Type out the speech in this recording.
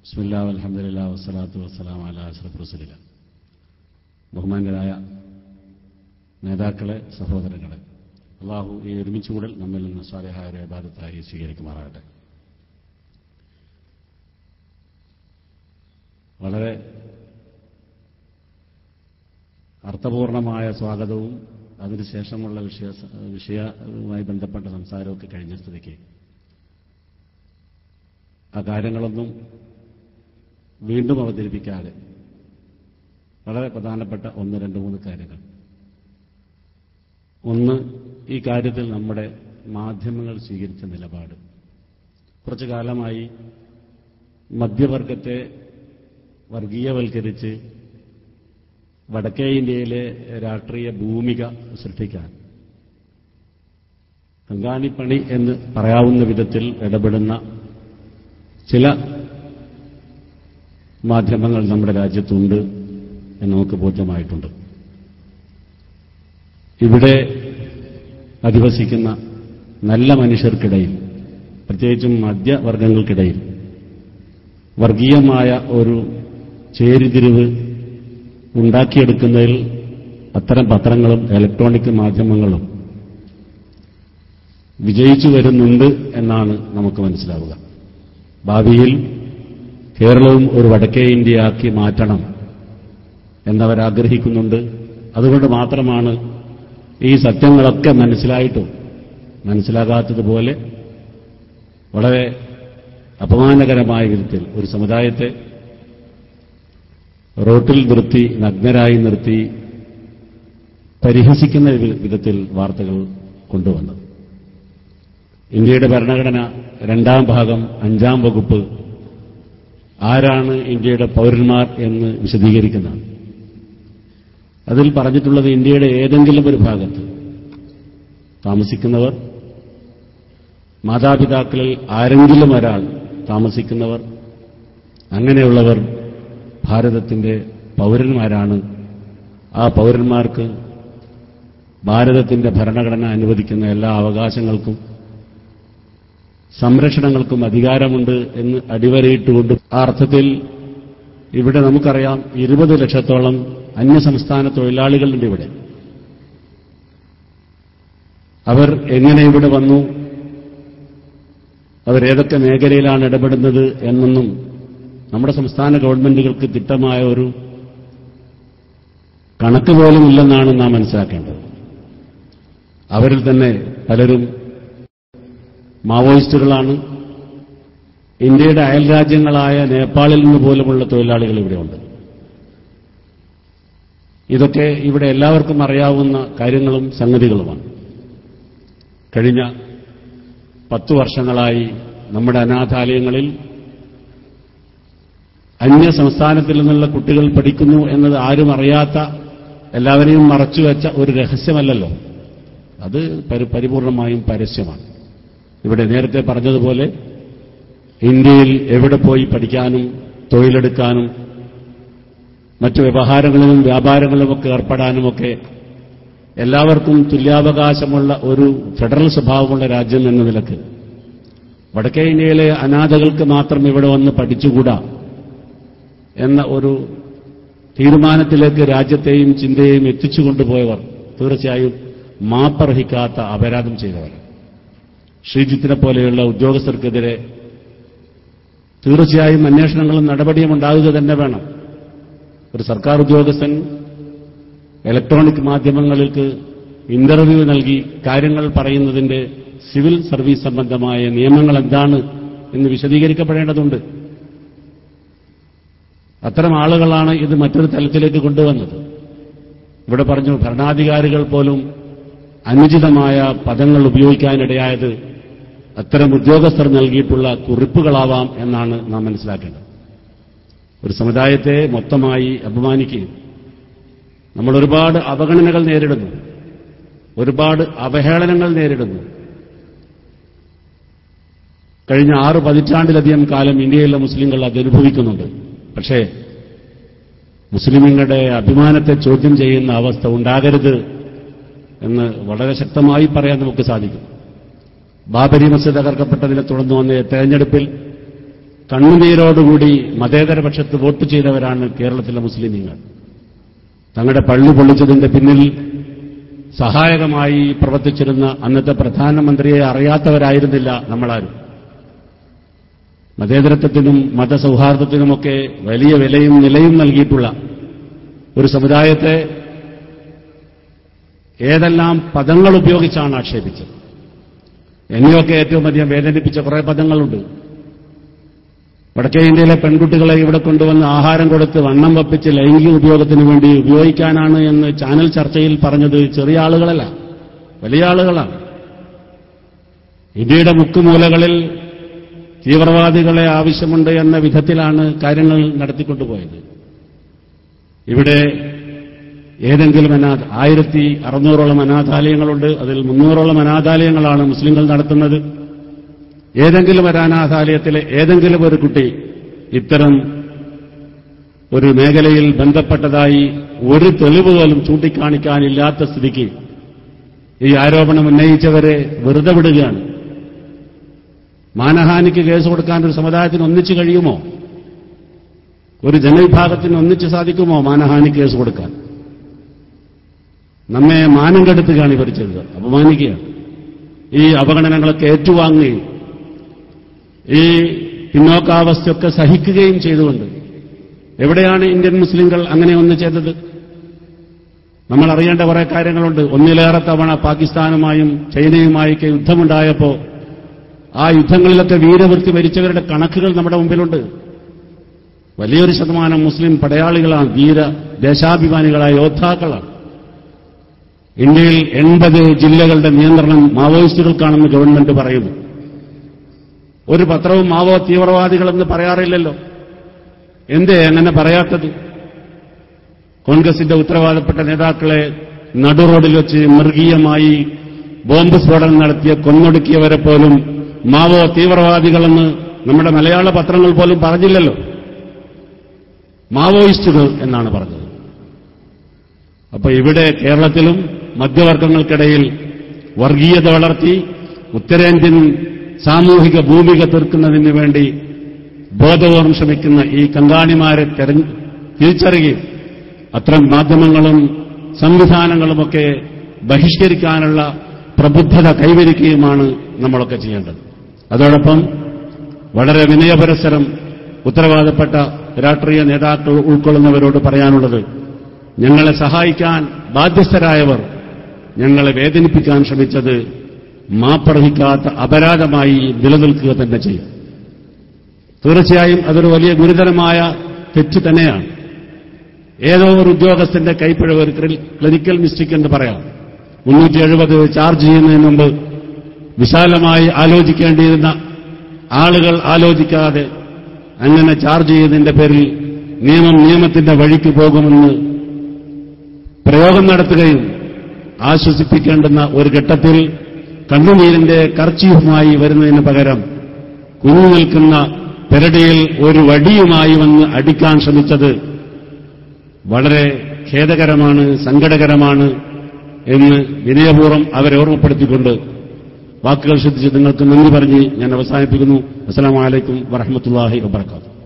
ബിസ്മില്ലാ വസ്സലാത്തു വസ്സലാം അല അഷ്റഫ് റസുലില്ല ബഹുമാന്യരായ നേതാക്കളെ സഹോദരങ്ങളെ അള്ളാഹു ഈ ഒരുമിച്ച് കൂടൽ നമ്മിൽ നിന്ന് സ്വാലിഹായ ഒരു സ്വീകരിക്കുമാറാകട്ടെ. വളരെ അർത്ഥപൂർണമായ സ്വാഗതവും അതിനുശേഷമുള്ള വിഷയ വിഷയവുമായി ബന്ധപ്പെട്ട സംസാരമൊക്കെ കഴിഞ്ഞ സ്ഥിതിക്ക്. ആ കാര്യങ്ങളൊന്നും വീണ്ടും അവതരിപ്പിക്കാതെ. വളരെ പ്രധാനപ്പെട്ട ഒന്ന് രണ്ട് മൂന്ന് കാര്യങ്ങൾ. ഒന്ന് ഈ കാര്യത്തിൽ നമ്മുടെ മാധ്യമങ്ങൾ സ്വീകരിച്ച നിലപാട്. കുറച്ചു കാലമായി മധ്യവർഗത്തെ വർഗീയവൽക്കരിച്ച് വടക്കേ ഇന്ത്യയിലെ രാഷ്ട്രീയ ഭൂമിക സൃഷ്ടിക്കാൻ കങ്കാണിപ്പണി എന്ന് പറയാവുന്ന വിധത്തിൽ ഇടപെടുന്ന ചില മാധ്യമങ്ങൾ നമ്മുടെ രാജ്യത്തുണ്ട് എന്ന് നമുക്ക് ബോധ്യമായിട്ടുണ്ട്. ഇവിടെ അധിവസിക്കുന്ന നല്ല മനുഷ്യർക്കിടയിൽ പ്രത്യേകിച്ചും മധ്യവർഗങ്ങൾക്കിടയിൽ വർഗീയമായ ഒരു ചേരിതിരിവ് ഉണ്ടാക്കിയെടുക്കുന്നതിൽ അത്തരം പത്രങ്ങളും ഇലക്ട്രോണിക് മാധ്യമങ്ങളും വിജയിച്ചു വരുന്നുണ്ട് എന്നാണ് നമുക്ക് മനസ്സിലാവുക. ഭാവിയിൽ കേരളവും ഒരു വടക്കേ ഇന്ത്യയാക്കി മാറ്റണം എന്നവരാഗ്രഹിക്കുന്നുണ്ട്. അതുകൊണ്ട് മാത്രമാണ് ഈ സത്യങ്ങളൊക്കെ മനസ്സിലായിട്ടും മനസ്സിലാകാത്തതുപോലെ വളരെ അപമാനകരമായ വിധത്തിൽ ഒരു സമുദായത്തെ റോട്ടിൽ നിർത്തി നഗ്നരായി നിർത്തി പരിഹസിക്കുന്ന വിധത്തിൽ വാർത്തകൾ കൊണ്ടുവന്നത്. ഇന്ത്യയുടെ ഭരണഘടന രണ്ടാം ഭാഗം അഞ്ചാം വകുപ്പ് ആരാണ് ഇന്ത്യയുടെ പൗരന്മാർ എന്ന് വിശദീകരിക്കുന്നതാണ്. അതിൽ പറഞ്ഞിട്ടുള്ളത് ഇന്ത്യയുടെ ഏതെങ്കിലും ഒരു ഭാഗത്ത് താമസിക്കുന്നവർ മാതാപിതാക്കളിൽ ആരെങ്കിലും ഒരാൾ താമസിക്കുന്നവർ അങ്ങനെയുള്ളവർ ഭാരതത്തിന്റെ പൗരന്മാരാണ്. ആ പൗരന്മാർക്ക് ഭാരതത്തിന്റെ ഭരണഘടന അനുവദിക്കുന്ന എല്ലാ അവകാശങ്ങൾക്കും സംരക്ഷണങ്ങൾക്കും അധികാരമുണ്ട് എന്ന് അടിവരയിട്ടുകൊണ്ട് ആ അർത്ഥത്തിൽ ഇവിടെ നമുക്കറിയാം ഇരുപത് ലക്ഷത്തോളം അന്യസംസ്ഥാന തൊഴിലാളികളുണ്ട് ഇവിടെ. അവർ എങ്ങനെ ഇവിടെ വന്നു? അവരേതൊക്കെ മേഖലയിലാണ് ഇടപെടുന്നത് എന്നൊന്നും നമ്മുടെ സംസ്ഥാന ഗവൺമെന്റുകൾക്ക് തിട്ടമായ ഒരു കണക്ക് പോലും ഇല്ലെന്നാണ് നാം മനസ്സിലാക്കേണ്ടത്. അവരിൽ തന്നെ പലരും മാവോയിസ്റ്റുകളാണ്. ഇന്ത്യയുടെ അയൽ രാജ്യങ്ങളായ നേപ്പാളിൽ നിന്ന് പോലുമുള്ള തൊഴിലാളികൾ ഇവിടെയുണ്ട്. ഇതൊക്കെ ഇവിടെ എല്ലാവർക്കും അറിയാവുന്ന കാര്യങ്ങളും സംഗതികളുമാണ്. കഴിഞ്ഞ പത്തു വർഷങ്ങളായി നമ്മുടെ അനാഥാലയങ്ങളിൽ അന്യ സംസ്ഥാനത്തിൽ നിന്നുള്ള കുട്ടികൾ പഠിക്കുന്നു എന്നത് ആരും അറിയാത്ത എല്ലാവരെയും മറച്ചുവെച്ച ഒരു രഹസ്യമല്ലല്ലോ. അത് പരിപൂർണമായും പരസ്യമാണ്. ഇവിടെ നേരത്തെ പറഞ്ഞതുപോലെ ഇന്ത്യയിൽ എവിടെ പോയി പഠിക്കാനും തൊഴിലെടുക്കാനും മറ്റു വ്യവഹാരങ്ങളിലും വ്യാപാരങ്ങളിലുമൊക്കെ ഏർപ്പെടാനുമൊക്കെ എല്ലാവർക്കും തുല്യാവകാശമുള്ള ഒരു ഫെഡറൽ സ്വഭാവമുള്ള രാജ്യം എന്ന നിലയ്ക്ക് വടക്കേ ഇന്ത്യയിലെ അനാഥകൾക്ക് മാത്രം ഇവിടെ വന്ന് പഠിച്ചുകൂടാ എന്ന ഒരു തീരുമാനത്തിലേക്ക് രാജ്യത്തെയും ചിന്തയെയും എത്തിച്ചുകൊണ്ടുപോയവർ തീർച്ചയായും മാപ്പർഹിക്കാത്ത അപരാധം ചെയ്തവർ ശ്രീജിത്തിനെ പോലെയുള്ള ഉദ്യോഗസ്ഥർക്കെതിരെ തീർച്ചയായും അന്വേഷണങ്ങളും നടപടിയും ഉണ്ടാകുക തന്നെ വേണം. ഒരു സർക്കാർ ഉദ്യോഗസ്ഥൻ ഇലക്ട്രോണിക് മാധ്യമങ്ങൾക്ക് ഇന്റർവ്യൂ നൽകി കാര്യങ്ങൾ പറയുന്നതിന്റെ സിവിൽ സർവീസ് സംബന്ധമായ നിയമങ്ങൾ എന്താണ് എന്ന് വിശദീകരിക്കപ്പെടേണ്ടതുണ്ട്. അത്തരം ആളുകളാണ് ഇത് മറ്റൊരു തലത്തിലേക്ക് കൊണ്ടുവന്നത്. ഇവിടെ പറഞ്ഞു ഭരണാധികാരികൾ പോലും അനുചിതമായ പദങ്ങൾ ഉപയോഗിക്കാനിടയായത് അത്തരം ഉദ്യോഗസ്ഥർ നൽകിയിട്ടുള്ള കുറിപ്പുകളാവാം എന്നാണ് നാം മനസ്സിലാക്കേണ്ടത്. ഒരു സമുദായത്തെ മൊത്തമായി അപമാനിക്കുകയും നമ്മൾ ഒരുപാട് അവഗണനകൾ നേരിടുന്നു. ഒരുപാട് അവഹേളനങ്ങൾ നേരിടുന്നു. കഴിഞ്ഞ ആറ് പതിറ്റാണ്ടിലധികം കാലം ഇന്ത്യയിലെ മുസ്ലിങ്ങൾ അത് അനുഭവിക്കുന്നുണ്ട്. പക്ഷേ മുസ്ലിങ്ങളുടെ അഭിമാനത്തെ ചോദ്യം ചെയ്യുന്ന അവസ്ഥ ഉണ്ടാകരുത് എന്ന് വളരെ ശക്തമായി പറയാൻ നമുക്ക് സാധിക്കും. ബാബരി മസ്ജിദ് തകർക്കപ്പെട്ടതിനെ തുടർന്ന് വന്ന തെരഞ്ഞെടുപ്പിൽ കണ്ണുനീരോടുകൂടി മതേതര പക്ഷത്ത് വോട്ട് ചെയ്തവരാണ് കേരളത്തിലെ മുസ്ലിമീങ്ങൾ. തങ്ങളുടെ പള്ളി പൊളിച്ചതിന്റെ പിന്നിൽ സഹായകമായി പ്രവർത്തിച്ചിരുന്ന അന്നത്തെ പ്രധാനമന്ത്രിയെ അറിയാത്തവരായിരുന്നില്ല നമ്മളാരും. മതേതരത്വത്തിനും മതസൗഹാർദ്ദത്തിനുമൊക്കെ വലിയ വിലയും നിലയും നൽകിയിട്ടുള്ള ഒരു സമുദായത്തെ ഏതെല്ലാം പദങ്ങൾ ഉപയോഗിച്ചാണ് ആക്ഷേപിച്ചത്? എന്നെയൊക്കെ ഏറ്റവും അധികം വേദനിപ്പിച്ച കുറേ പദങ്ങളുണ്ട്. വടക്കേ ഇന്ത്യയിലെ പെൺകുട്ടികളെ ഇവിടെ കൊണ്ടുവന്ന് ആഹാരം കൊടുത്ത് വണ്ണം വപ്പിച്ച് ലൈംഗിക ഉപയോഗത്തിന് വേണ്ടി ഉപയോഗിക്കാനാണ് എന്ന് ചാനൽ ചർച്ചയിൽ പറഞ്ഞത് ചെറിയ ആളുകളല്ല വലിയ ആളുകളാണ്. ഇന്ത്യയുടെ മുക്കുമൂലകളിൽ തീവ്രവാദികളെ ആവശ്യമുണ്ട് എന്ന വിധത്തിലാണ് കാര്യങ്ങൾ നടത്തിക്കൊണ്ടുപോയത്. ഇവിടെ ഏതെങ്കിലും അനാഥ ആയിരത്തി അറുന്നൂറോളം അനാഥാലയങ്ങളുണ്ട്. അതിൽ മുന്നൂറോളം അനാഥാലയങ്ങളാണ് മുസ്ലിങ്ങൾ നടത്തുന്നത്. ഏതെങ്കിലും ഒരു അനാഥാലയത്തിലെ ഏതെങ്കിലും ഒരു കുട്ടി ഇത്തരം ഒരു മേഖലയിൽ ബന്ധപ്പെട്ടതായി ഒരു തെളിവ് പോലും ചൂണ്ടിക്കാണിക്കാനില്ലാത്ത സ്ഥിതിക്ക് ഈ ആരോപണം ഉന്നയിച്ചവരെ വെറുതെ വിടുകയാണ്. മാനഹാനിക്ക് കേസ് കൊടുക്കാൻ ഒരു സമുദായത്തിന് ഒന്നിച്ചു കഴിയുമോ? ഒരു ജനവിഭാഗത്തിന് ഒന്നിച്ച് സാധിക്കുമോ മാനഹാനി കേസ് കൊടുക്കാൻ? നമ്മെ മാനം കെടുത്തുകയാണ് ഇവർ ചെയ്തത് ഈ അപഗണനങ്ങളൊക്കെ ഏറ്റുവാങ്ങുകയും ഈ പിന്നോക്കാവസ്ഥയൊക്കെ സഹിക്കുകയും ചെയ്തുകൊണ്ട് എവിടെയാണ് ഇന്ത്യൻ മുസ്ലിങ്ങൾ അങ്ങനെ ഒന്ന് ചെയ്തത്? നമ്മൾ അറിയേണ്ട കുറെ കാര്യങ്ങളുണ്ട്. ഒന്നിലേറെ തവണ പാകിസ്ഥാനുമായും ചൈനയുമായൊക്കെ യുദ്ധമുണ്ടായപ്പോൾ ആ യുദ്ധങ്ങളിലൊക്കെ വീരവൃത്തി മരിച്ചവരുടെ കണക്കുകൾ നമ്മുടെ മുമ്പിലുണ്ട്. വലിയൊരു ശതമാനം മുസ്ലിം പടയാളികളാണ് വീര ദേശാഭിമാനികളായ യോദ്ധാക്കളാണ്. ഇന്ത്യയിൽ എൺപത് ജില്ലകളുടെ നിയന്ത്രണം മാവോയിസ്റ്റുകൾക്കാണെന്ന് ഗവൺമെന്റ് പറയുന്നു. ഒരു പത്രവും മാവോ തീവ്രവാദികളെന്ന് പറയാറില്ലല്ലോ. എന്തേ അങ്ങനെ പറയാത്തത്? കോൺഗ്രസിന്റെ ഉത്തരവാദപ്പെട്ട നേതാക്കളെ നടുറോഡിൽ വെച്ച് മൃഗീയമായി ബോംബ് സ്ഫോടനം നടത്തിയ കൊന്നൊടുക്കിയവരെ പോലും മാവോ തീവ്രവാദികളെന്ന് നമ്മുടെ മലയാള പത്രങ്ങൾ പോലും പറഞ്ഞില്ലല്ലോ. മാവോയിസ്റ്റുകൾ എന്നാണ് പറഞ്ഞത്. അപ്പൊ ഇവിടെ കേരളത്തിലും മധ്യവർഗങ്ങൾക്കിടയിൽ വർഗീയത വളർത്തി ഉത്തരേന്ത്യൻ സാമൂഹിക ഭൂമിക തീർക്കുന്നതിന് വേണ്ടി ബോധപൂർവം ശ്രമിക്കുന്ന ഈ കങ്കാണിമാരെ തിരിച്ചറിയുകയും അത്തരം മാധ്യമങ്ങളും സംവിധാനങ്ങളുമൊക്കെ ബഹിഷ്കരിക്കാനുള്ള പ്രബുദ്ധത കൈവരിക്കുകയുമാണ് നമ്മളൊക്കെ ചെയ്യേണ്ടത്. അതോടൊപ്പം വളരെ വിനയപരസരം ഉത്തരവാദപ്പെട്ട രാഷ്ട്രീയ നേതാക്കൾ ഉൾക്കൊള്ളുന്നവരോട് പറയാനുള്ളത് ഞങ്ങളെ സഹായിക്കാൻ ബാധ്യസ്ഥരായവർ ഞങ്ങളെ വേദനിപ്പിക്കാൻ ശ്രമിച്ചത് മാപ്പർഹിക്കാത്ത അപരാധമായി നിലനിൽക്കുക തന്നെ ചെയ്യും. തീർച്ചയായും അതൊരു വലിയ ഗുരുതരമായ തെറ്റ് തന്നെയാണ്. ഏതോ ഒരു ഉദ്യോഗസ്ഥന്റെ കൈപ്പിഴവ് ഒരു ക്ലിനിക്കൽ മിസ്റ്റേക്ക് എന്ന് പറയാം. മുന്നൂറ്റി എഴുപത് ചാർജ് ചെയ്യുന്നതിന് മുമ്പ് വിശാലമായി ആലോചിക്കേണ്ടിയിരുന്ന ആളുകൾ ആലോചിക്കാതെ അങ്ങനെ ചാർജ് ചെയ്യുന്നതിന്റെ പേരിൽ നിയമം നിയമത്തിന്റെ വഴിക്ക് പോകുമെന്ന് പ്രയോഗം നടത്തുകയും ആശ്വസിപ്പിക്കേണ്ടുന്ന ഒരു ഘട്ടത്തിൽ കണ്ണുനീരിന്റെ കർച്ചിയുമായി വരുന്നതിന് പകരം കുഞ്ഞു നിൽക്കുന്ന പെരടിയിൽ ഒരു വടിയുമായി വന്ന് അടിക്കാൻ ശ്രമിച്ചത് വളരെ ഖേദകരമാണ് സങ്കടകരമാണ് എന്ന് വിനയപൂർവം അവരെ ഓർമ്മപ്പെടുത്തിക്കൊണ്ട് വാക്കുകൾ ശ്രദ്ധിച്ച് നിങ്ങൾക്ക് നന്ദി പറഞ്ഞ് ഞാൻ അവസാനിപ്പിക്കുന്നു. അസ്സാം വലൈക്കും വറഹമത്തല്ലാഹി വബർക്കാത്തു